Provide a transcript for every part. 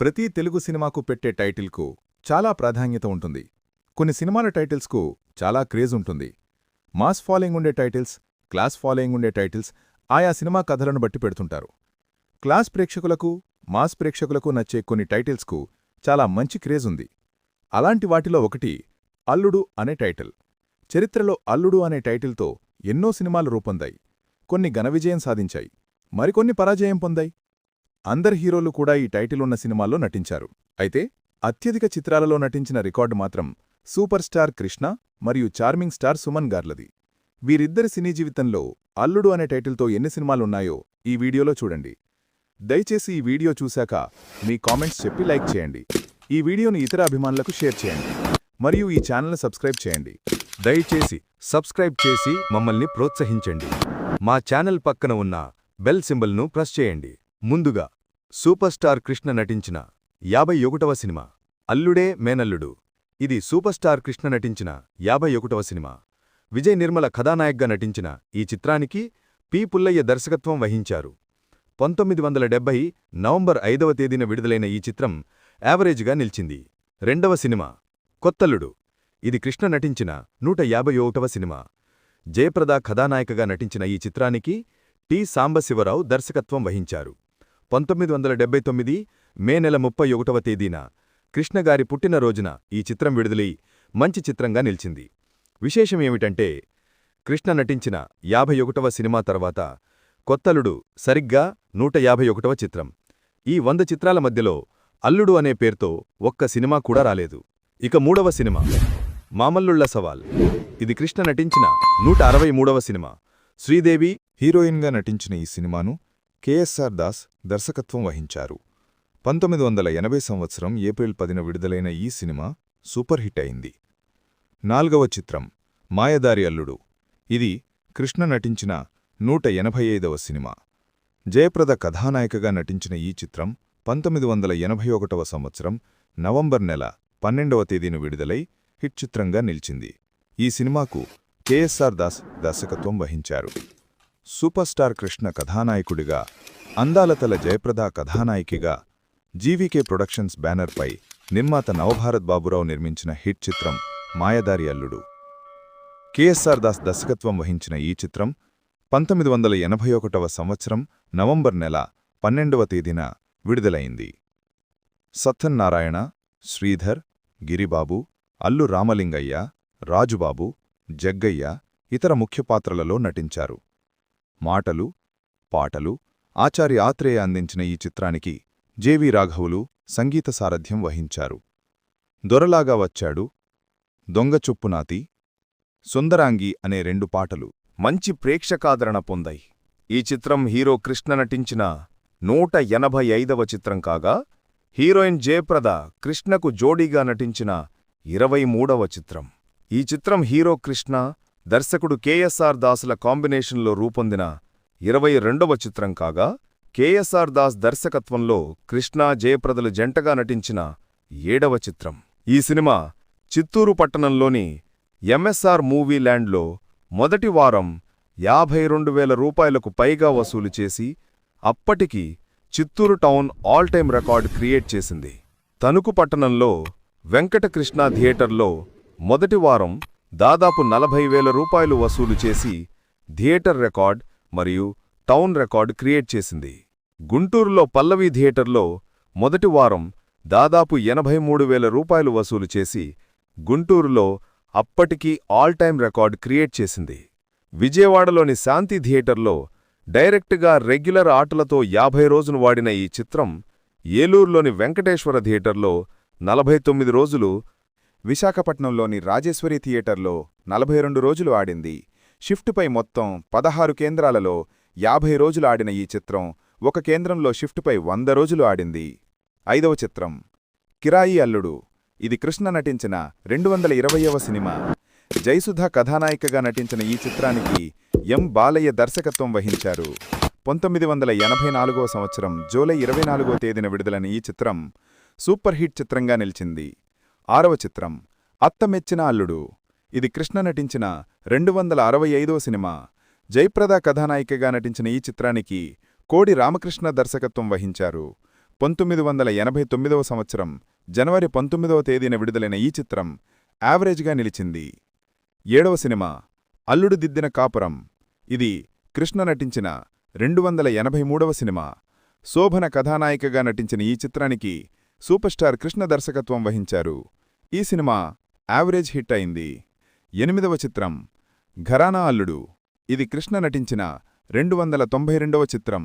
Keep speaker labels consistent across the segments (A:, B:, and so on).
A: ప్రతి తెలుగు సినిమాకు పెట్టే టైటిల్కు చాలా ప్రాధాన్యత ఉంటుంది. కొన్ని సినిమాల టైటిల్స్కు చాలా క్రేజ్ ఉంటుంది. మాస్ ఫాలోయింగ్ ఉండే టైటిల్స్ క్లాస్ ఫాలోయింగ్ ఉండే టైటిల్స్ ఆయా సినిమా కథలను బట్టి పెడుతుంటారు. క్లాస్ ప్రేక్షకులకు మాస్ ప్రేక్షకులకు నచ్చే కొన్ని టైటిల్స్కు చాలా మంచి క్రేజ్ ఉంది. అలాంటి వాటిలో ఒకటి అల్లుడు అనే టైటిల్. చరిత్రలో అల్లుడు అనే టైటిల్తో ఎన్నో సినిమాలు రూపొందాయి. కొన్ని ఘన విజయం సాధించాయి. మరికొన్ని పరాజయం పొందాయి. అందరి హీరోలు కూడా ఈ టైటిల్ ఉన్న సినిమాల్లో నటించారు. అయితే అత్యధిక చిత్రాలలో నటించిన రికార్డు మాత్రం సూపర్ స్టార్ కృష్ణ మరియు చార్మింగ్ స్టార్ సుమన్ గార్లది వీరిద్దరి సినీ జీవితంలో అల్లుడు అనే టైటిల్తో ఎన్ని సినిమాలున్నాయో ఈ వీడియోలో చూడండి. దయచేసి ఈ వీడియో చూశాక మీ కామెంట్స్ చెప్పి లైక్ చేయండి. ఈ వీడియోని ఇతర అభిమానులకు షేర్ చేయండి. మరియు ఈ ఛానల్ను సబ్స్క్రైబ్ చేయండి.
B: దయచేసి సబ్స్క్రైబ్ చేసి మమ్మల్ని ప్రోత్సహించండి. మా ఛానల్ పక్కన ఉన్న బెల్ సింబల్ను ప్రెస్ చేయండి. ముందుగా సూపర్ స్టార్ కృష్ణ నటించిన యాభై ఒకటవ సినిమా. అల్లుడే మేనల్లుడు. ఇది సూపర్ స్టార్ కృష్ణ నటించిన యాభై ఒకటవ సినిమా. విజయ్ నిర్మల కథానాయక్గా నటించిన ఈ చిత్రానికి పి. పుల్లయ్య దర్శకత్వం వహించారు. పంతొమ్మిది వందల డెబ్బై నవంబర్ ఐదవ తేదీన విడుదలైన ఈ చిత్రం యావరేజ్గా నిలిచింది. రెండవ సినిమా కొత్తల్లుడు. ఇది కృష్ణ నటించిన నూట యాభై ఒకటవ సినిమా. జయప్రద కథానాయికగా నటించిన ఈ చిత్రానికి టి. సాంబశివరావు దర్శకత్వం వహించారు. పంతొమ్మిది వందల డెబ్బై తొమ్మిది మే నెల ముప్పై ఒకటవ తేదీన కృష్ణగారి పుట్టినరోజున ఈ చిత్రం విడుదలై మంచి చిత్రంగా నిలిచింది. విశేషమేమిటంటే కృష్ణ నటించిన యాభై ఒకటవ సినిమా తర్వాత కొత్తలుడు సరిగ్గా నూట యాభై ఒకటవ చిత్రం. ఈ వంద చిత్రాల మధ్యలో అల్లుడు అనే పేరుతో ఒక్క సినిమా కూడా రాలేదు. ఇక మూడవ సినిమా మామల్లుళ్ళ సవాల్. ఇది కృష్ణ నటించిన నూట అరవై మూడవ సినిమా. శ్రీదేవి
A: హీరోయిన్గా నటించిన ఈ సినిమాను కెఎస్ఆర్ దాస్ దర్శకత్వం వహించారు. పంతొమ్మిది వందల ఎనభై సంవత్సరం ఏప్రిల్ పదిన విడుదలైన ఈ సినిమా సూపర్ హిట్ అయింది. నాల్గవ చిత్రం మాయదారి అల్లుడు. ఇది కృష్ణ నటించిన నూట ఎనభై ఐదవ సినిమా. జయప్రద కథానాయికగా నటించిన ఈ చిత్రం పంతొమ్మిది వందల ఎనభై ఒకటవ సంవత్సరం నవంబర్ నెల పన్నెండవ తేదీన విడుదలై హిట్ చిత్రంగా నిలిచింది. ఈ సినిమాకు కెఎస్ఆర్ దాస్ దర్శకత్వం వహించారు. సూపర్ స్టార్ కృష్ణ కథానాయకుడిగా అందాలతల జయప్రద కథానాయికగా జీవీకే ప్రొడక్షన్స్ బ్యానర్పై నిర్మాత నవభారత్ బాబురావు నిర్మించిన హిట్ చిత్రం మాయదారి అల్లుడు. కెఎస్ఆర్ దాస్ దర్శకత్వం వహించిన ఈ చిత్రం పంతొమ్మిది వందల ఎనభై ఒకటవ సంవత్సరం నవంబర్ నెల పన్నెండవ తేదీన విడుదలైంది. సత్యనారాయణ శ్రీధర్ గిరిబాబు అల్లు రామలింగయ్య రాజుబాబు జగ్గయ్య ఇతర ముఖ్య పాత్రలలో నటించారు. మాటలు పాటలు ఆచార్య ఆత్రేయ అందించిన ఈ చిత్రానికి జేవి రాఘవులు సంగీత సారథ్యం వహించారు. దొరలాగా వచ్చాడు దొంగచొప్పునాతి సుందరాంగి అనే రెండు పాటలు.
C: మంచి ప్రేక్షకాదరణ పొందాయి. ఈ చిత్రం హీరో కృష్ణ నటించిన నూట ఎనభై ఐదవ చిత్రం కాగా హీరోయిన్ జయప్రద కృష్ణకు జోడీగా నటించిన ఇరవై మూడవ చిత్రం. ఈ చిత్రం హీరో కృష్ణ దర్శకుడు కేఎస్ఆర్ దాసుల కాంబినేషన్లో రూపొందిన ఇరవై రెండవ చిత్రం కాగా కేఎస్ఆర్ దాస్ దర్శకత్వంలో కృష్ణా జయప్రదలు జంటగా నటించిన ఏడవ చిత్రం. ఈ సినిమా చిత్తూరు పట్టణంలోని ఎంఎస్ఆర్ మూవీ ల్యాండ్లో మొదటి వారం యాభై రెండు వేల రూపాయలకు పైగా వసూలు చేసి అప్పటికి Chittoor town all time record create చేసింది. తణుకు పట్టణంలో వెంకటకృష్ణ థియేటర్లో మొదటి వారం దాదాపు నలభై వేల రూపాయలు వసూలు చేసి థియేటర్ రికార్డ్ మరియు టౌన్ రికార్డ్ క్రియేట్ చేసింది. గుంటూరులో పల్లవి థియేటర్లో మొదటి వారం దాదాపు ఎనభై మూడు వేల రూపాయలు వసూలు చేసి గుంటూరులో అప్పటికీ ఆల్ టైం రికార్డ్ క్రియేట్ చేసింది. విజయవాడలోని శాంతి థియేటర్లో డైరెక్ట్గా రెగ్యులర్ ఆటలతో యాభై రోజులు వాడిన ఈ చిత్రం ఏలూరులోని వెంకటేశ్వర థియేటర్లో నలభై తొమ్మిది రోజులు విశాఖపట్నంలోని రాజేశ్వరి థియేటర్లో నలభై రెండు రోజులు ఆడింది. షిఫ్ట్పై మొత్తం పదహారు కేంద్రాలలో యాభై రోజులు ఆడిన ఈ చిత్రం ఒక కేంద్రంలో షిఫ్ట్పై వంద రోజులు ఆడింది. ఐదవ చిత్రం కిరాయి అల్లుడు. ఇది కృష్ణ నటించిన రెండు వందల ఇరవయవ సినిమా. జయసుధ కథానాయికగా నటించిన ఈ చిత్రానికి ఎం బాలయ్య దర్శకత్వం వహించారు. పంతొమ్మిది వందల ఎనభై నాలుగో సంవత్సరం జూలై ఇరవై నాలుగో తేదీన విడుదలని ఈ చిత్రం సూపర్ హిట్ చిత్రంగా నిలిచింది. ఆరవ చిత్రం అత్తమెచ్చిన అల్లుడు. ఇది కృష్ణ నటించిన రెండు వందల అరవై ఐదో సినిమా. జయప్రద కథానాయికగా నటించిన ఈ చిత్రానికి కోడి రామకృష్ణ దర్శకత్వం వహించారు. పంతొమ్మిది వందల ఎనభై తొమ్మిదవ సంవత్సరం జనవరి పంతొమ్మిదవ తేదీన విడుదలైన ఈ చిత్రం యావరేజ్గా నిలిచింది. ఏడవ సినిమా అల్లుడు దిద్దిన కాపురం. ఇది కృష్ణ నటించిన రెండు వందల ఎనభై మూడవ సినిమా. శోభన కథానాయికగా నటించిన ఈ చిత్రానికి సూపర్ స్టార్ కృష్ణ దర్శకత్వం వహించారు. ఈ సినిమా యావరేజ్ హిట్ అయింది. ఎనిమిదవ చిత్రం ఘరానా అల్లుడు. ఇది కృష్ణ నటించిన రెండు వందల తొంభై రెండవ చిత్రం.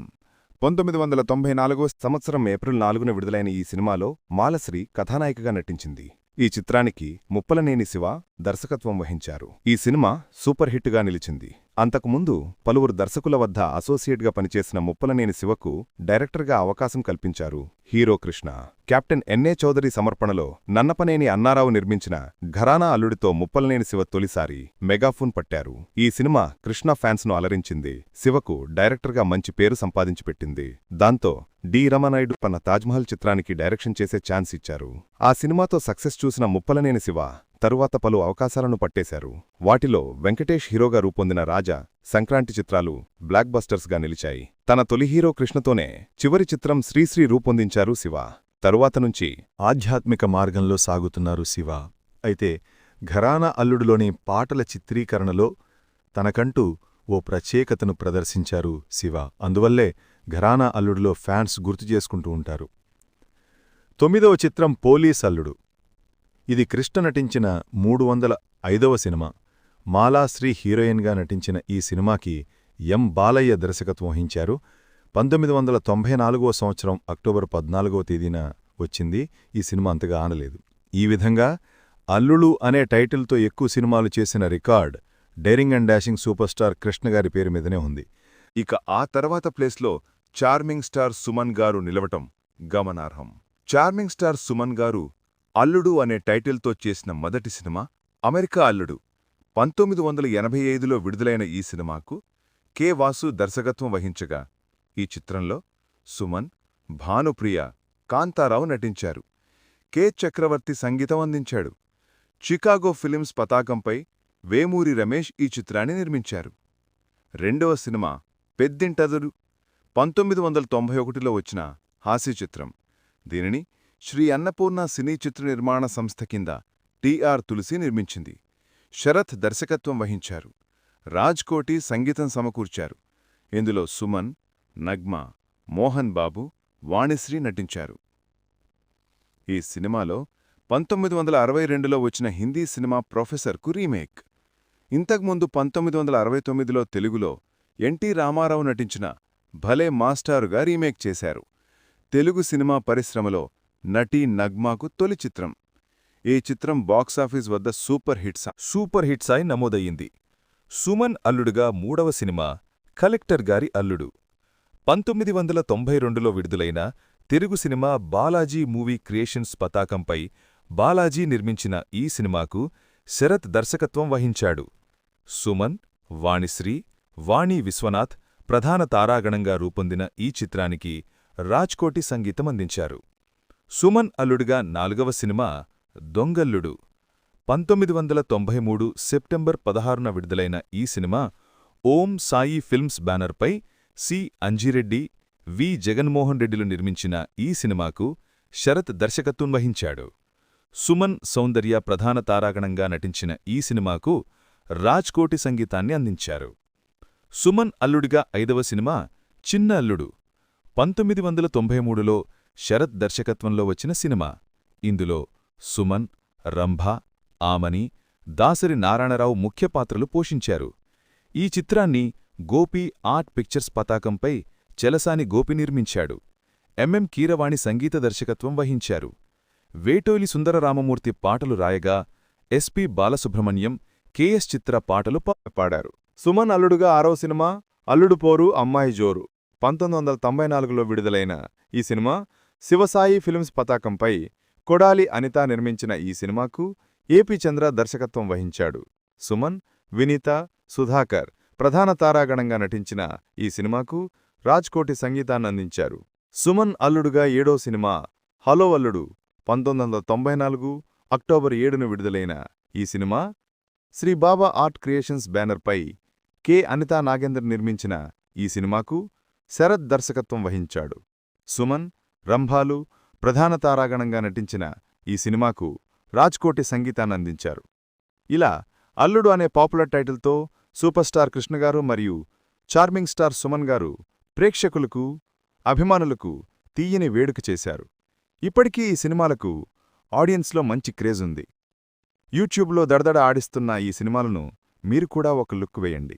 C: పంతొమ్మిది వందల తొంభై నాలుగో సంవత్సరం ఏప్రిల్ నాలుగున విడుదలైన ఈ సినిమాలో మాలశ్రీ కథానాయికగా నటించింది. ఈ చిత్రానికి ముప్పలనేని శివ దర్శకత్వం వహించారు. ఈ సినిమా సూపర్ హిట్గా నిలిచింది. అంతకుముందు పలువురు దర్శకుల వద్ద అసోసియేట్గా పనిచేసిన ముప్పలనేని శివకు డైరెక్టర్గా అవకాశం కల్పించారు hero Krishna. Captain N A Chowdary సమర్పణలో నన్నపనేని అన్నారావు నిర్మించిన ఘరానా అల్లుడితో ముప్పలనేని శివ తొలిసారి మెగాఫోన్ పట్టారు. ఈ సినిమా కృష్ణ ఫ్యాన్స్ను అలరించింది. శివకు డైరెక్టర్గా మంచి పేరు సంపాదించి పెట్టింది దాంతో డి. రమనాయుడు తన తాజ్మహల్ చిత్రానికి డైరెక్షన్ చేసే ఛాన్స్ ఇచ్చారు. ఆ సినిమాతో సక్సెస్ చూసిన ముప్పలనేని శివ తరువాత పలు అవకాశాలను పట్టేశారు. వాటిలో వెంకటేష్ హీరోగా రూపొందిన రాజా సంక్రాంతి చిత్రాలు బ్లాక్ బస్టర్స్గా నిలిచాయి. తన తొలి హీరో కృష్ణతోనే చివరి చిత్రం శ్రీశ్రీ రూపొందించారు శివ. తరువాత నుంచి
B: ఆధ్యాత్మిక మార్గంలో సాగుతున్నారు శివ. అయితే ఘరానా అల్లుడులోని పాటల చిత్రీకరణలో తనకంటూ ఓ ప్రత్యేకతను ప్రదర్శించారు శివ. అందువల్లే ఘరానా అల్లుడులో ఫ్యాన్స్ గుర్తు చేసుకుంటూ ఉంటారు. తొమ్మిదవ చిత్రం పోలీస్ అల్లుడు. ఇది కృష్ణ నటించిన మూడు వందల ఐదవ సినిమా. మాలాశ్రీ హీరోయిన్గా నటించిన ఈ సినిమాకి ఎం బాలయ్య దర్శకత్వం వహించారు. పంతొమ్మిది వందల తొంభై నాలుగో సంవత్సరం అక్టోబర్ పద్నాలుగో తేదీన వచ్చింది. ఈ సినిమా అంతగా ఆనలేదు. ఈ విధంగా అల్లుడు అనే టైటిల్తో ఎక్కువ సినిమాలు చేసిన record daring and dashing super star Krishna గారి పేరు మీదనే ఉంది.
C: ఇక ఆ తర్వాత ప్లేస్లో చార్మింగ్ స్టార్ సుమన్ గారు నిలవటం గమనార్హం. చార్మింగ్ స్టార్ సుమన్ గారు అల్లుడు అనే టైటిల్తో చేసిన మొదటి సినిమా అమెరికా అల్లుడు. పంతొమ్మిది వందల ఎనభై ఐదులో విడుదలైన ఈ సినిమాకు కె వాసు దర్శకత్వం వహించగా ఈ చిత్రంలో సుమన్ భానుప్రియ కాంతారావు నటించారు. కె చక్రవర్తి సంగీతం అందించాడు. చికాగో ఫిలిమ్స్ పతాకంపై వేమూరి రమేష్ ఈ చిత్రాన్ని నిర్మించారు. రెండవ సినిమా పెద్దింటదురు. పంతొమ్మిది వందల తొంభై ఒకటిలో వచ్చిన హాస్య చిత్రం. దీనిని శ్రీ అన్నపూర్ణ సినీ చిత్ర నిర్మాణ సంస్థ కింద టిఆర్ తులసి నిర్మించింది. శరత్ దర్శకత్వం వహించారు. రాజ్ కోటి సంగీతం సమకూర్చారు. ఇందులో సుమన్ నగ్మ మోహన్ బాబు వాణిశ్రీ నటించారు. ఈ సినిమాలో పంతొమ్మిది వందల అరవై రెండులో వచ్చిన హిందీ సినిమా ప్రొఫెసర్కు రీమేక్. ఇంతకుముందు పంతొమ్మిది వందల అరవై తొమ్మిదిలో తెలుగులో ఎన్టీ రామారావు నటించిన భలే మాస్టారుగా రీమేక్ చేశారు. తెలుగు సినిమా పరిశ్రమలో నటీ నగ్మాకు తొలి చిత్రం. ఈ చిత్రం బాక్సాఫీస్ వద్ద సూపర్ హిట్స్
A: సూపర్ హిట్స్ అయి నమోదయ్యింది. సుమన్ అల్లుడుగా మూడవ సినిమా కలెక్టర్ గారి అల్లుడు. పంతొమ్మిది వందల తొంభై రెండులో విడుదలైన Telugu cinema Balaji movie creations పతాకంపై బాలాజీ నిర్మించిన ఈ సినిమాకు శరత్ దర్శకత్వం వహించాడు. సుమన్ వాణిశ్రీ వాణి విశ్వనాథ్ ప్రధాన తారాగణంగా రూపొందిన ఈ చిత్రానికి రాజ్కోటి సంగీతం అందించారు. సుమన్ అల్లుడుగా నాలుగవ సినిమా దొంగల్లుడు. పంతొమ్మిది వందల తొంభై మూడు సెప్టెంబర్ పదహారున విడుదలైన ఈ సినిమా ఓం సాయి ఫిల్మ్స్ బ్యానర్పై సి. అంజిరెడ్డి వి. జగన్మోహన్ రెడ్డిలు నిర్మించిన ఈ సినిమాకు శరత్ దర్శకత్వం వహించాడు. సుమన్ సౌందర్య ప్రధాన తారాగణంగా నటించిన ఈ సినిమాకు రాజ్కోటి సంగీతాన్ని అందించారు. సుమన్ అల్లుడిగా ఐదవ సినిమా చిన్న అల్లుడు. పంతొమ్మిది వందల తొంభై మూడులో శరత్ దర్శకత్వంలో వచ్చిన సినిమా. ఇందులో సుమన్ రంభ ఆమని దాసరి నారాయణరావు ముఖ్య పాత్రలు పోషించారు. ఈ చిత్రాన్ని గోపి ఆర్ట్ పిక్చర్స్ పతాకంపై చెలసాని గోపి నిర్మించాడు. ఎంఎం కీరవాణి సంగీత దర్శకత్వం వహించారు. వేటోలి సుందరరామమూర్తి పాటలు రాయగా S P Balasubrahmanyam K S Chithra పాటలు
C: పాడారు. సుమన్ అల్లుడుగా ఆరో సినిమా అల్లుడు పోరు అమ్మాయి జోరు. పంతొమ్మిది వందల తొంభై నాలుగులో విడుదలైన ఈ సినిమా శివసాయి ఫిల్మ్స్ పతాకంపై కొడాలి అనిత నిర్మించిన ఈ సినిమాకు ఏపీ చంద్ర దర్శకత్వం వహించాడు. సుమన్ వినీత సుధాకర్ ప్రధాన తారాగణంగా నటించిన ఈ సినిమాకు రాజ్కోటి సంగీతాన్నందించారు సుమన్ అల్లుడుగా ఏడో సినిమా హలో అల్లుడు పంతొమ్మిది వందల తొంభై నాలుగు అక్టోబర్ ఏడున విడుదలైన ఈ cinema Shri Baba art creations బ్యానర్పై కె. అనితా నాగేందర్ నిర్మించిన ఈ సినిమాకు శరత్ దర్శకత్వం వహించాడు. సుమన్
A: రంభాలు ప్రధాన తారాగణంగా నటించిన ఈ సినిమాకు రాజ్కోటి సంగీతాన్నందించారు ఇలా అల్లుడు అనే పాపులర్ టైటిల్తో సూపర్ స్టార్ కృష్ణగారు మరియు చార్మింగ్ స్టార్ సుమన్ గారు ప్రేక్షకులకు అభిమానులకు తీయని వేడుక చేశారు. ఇప్పటికీ ఈ సినిమాలకు ఆడియన్స్లో మంచి క్రేజ్ ఉంది. యూట్యూబ్లో దడదడ ఆడిస్తున్న ఈ సినిమాలను మీరు కూడా ఒక లుక్ వేయండి.